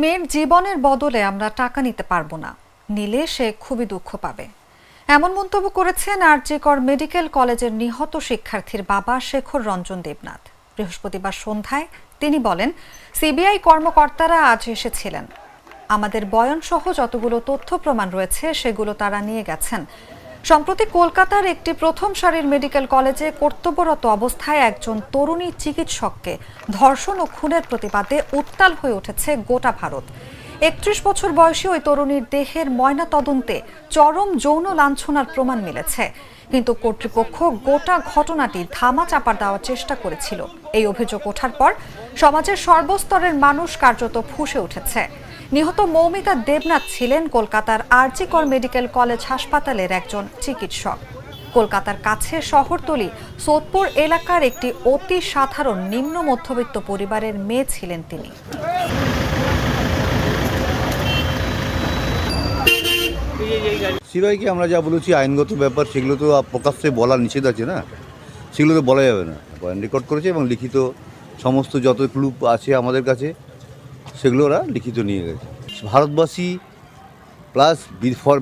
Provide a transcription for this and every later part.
মেয়ের জীবনের বদলে আমরা টাকা নিতে পারব না। নিলে সে খুবই দুঃখ পাবে। এমন মন্তব্য করেছেন আরজিকর মেডিকেল কলেজের নিহত শিক্ষার্থীর বাবা শেখর রঞ্জন দেবনাথ। বৃহস্পতিবার সন্ধ্যায় তিনি বলেন, সিবিআই কর্মকর্তারা আজ এসেছিলেন। আমাদের বয়নসহ যতগুলো তথ্য প্রমাণ রয়েছে, সেগুলো তারা নিয়ে গেছেন। সম্প্রতি কলকাতার একটি প্রথম সারির মেডিকেল কলেজে কর্তব্যরত অবস্থায় একজন তরুণী চিকিৎসককে ধর্ষণ ও খুনের প্রতিবাদে উত্তাল হয়ে উঠেছে গোটা ভারত। একত্রিশ বছর বয়সী ওই তরুণীর দেহের ময়না তদন্তে চরম যৌন লাঞ্ছনার প্রমাণ মিলেছে। কিন্তু কর্তৃপক্ষ গোটা ঘটনাটি ধামা চাপা দেওয়ার চেষ্টা করেছিল। এই অভিযোগ ওঠার পর সমাজের সর্বস্তরের মানুষ কার্যত ফুঁসে উঠেছে। নিহত মৌমিতা দেবনাথ ছিলেন কলকাতার আরজিকর মেডিকেল কলেজ হাসপাতালের একজন চিকিৎসক। কলকাতার কাছে শহরতলি সোদপুর এলাকার একটি অতি সাধারণ নিম্ন মধ্যবিত্ত পরিবারের মেয়ে ছিলেন তিনি। সিবিআইকে আমরা যা বলেছি, আইনগত ব্যাপার, সেগুলো তো প্রকাশ্যে বলা নিষেধ আছে না? সেগুলো তো বলা যাবে না। রেকর্ড করেছে এবং লিখিত সমস্ত যত ক্লু আছে আমাদের কাছে, সেগুলো ওরা লিখিত নিয়ে গেছে। ভারতবাসী প্লাস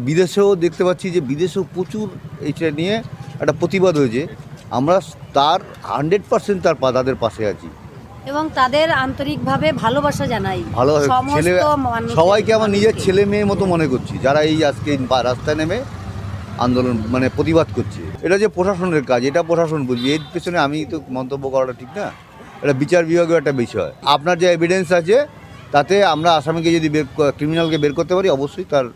বিদেশেও দেখতে পাচ্ছি যে, বিদেশেও প্রচুর এইটা নিয়ে একটা প্রতিবাদ হয়েছে। আমরা তার হান্ড্রেড পার্সেন্ট তার তাদের পাশে আছি। এবং তাদের আন্তরিকভাবে ভালোবাসা জানাই। ছেলে সবাইকে আমার নিজের ছেলে মেয়ের মতো মনে করছি যারা এই আজকে রাস্তায় নেমে আন্দোলন মানে প্রতিবাদ করছে। এটা যে প্রশাসনের কাজ এটা প্রশাসন বুঝবে। এর পেছনে আমি তো মন্তব্য করাটা ঠিক না। এটা বিচার বিভাগের একটা বিষয়। আপনার যে এভিডেন্স আছে তাতে আমরা আসামিকে যদি বের ক্রিমিনালকে বের করতে পারি অবশ্যই তার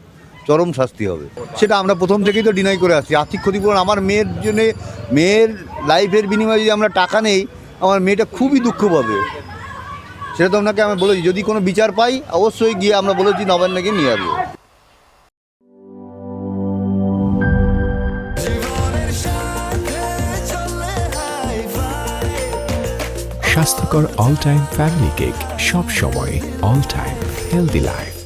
চরম শাস্তি হবে। সেটা আমরা প্রথম থেকেই তো ডিনাই করে আসছি। আর্থিক ক্ষতিপূরণ আমার মেয়ের জন্য মেয়ের লাইফের বিনিময়ে যদি আমরা টাকা নেই আমার মেয়েটা খুবই দুঃখ পাবে। সেটা তো আপনাকে আমি বলেছি, যদি কোনো বিচার পাই, অবশ্যই গিয়ে আমরা বলেছি নবান্নকে নিয়ে আসব। স্বাস্থ্যকর অল টাইম ফ্যামিলি কেক সব সময় অল টাইম হেলদি লাইফ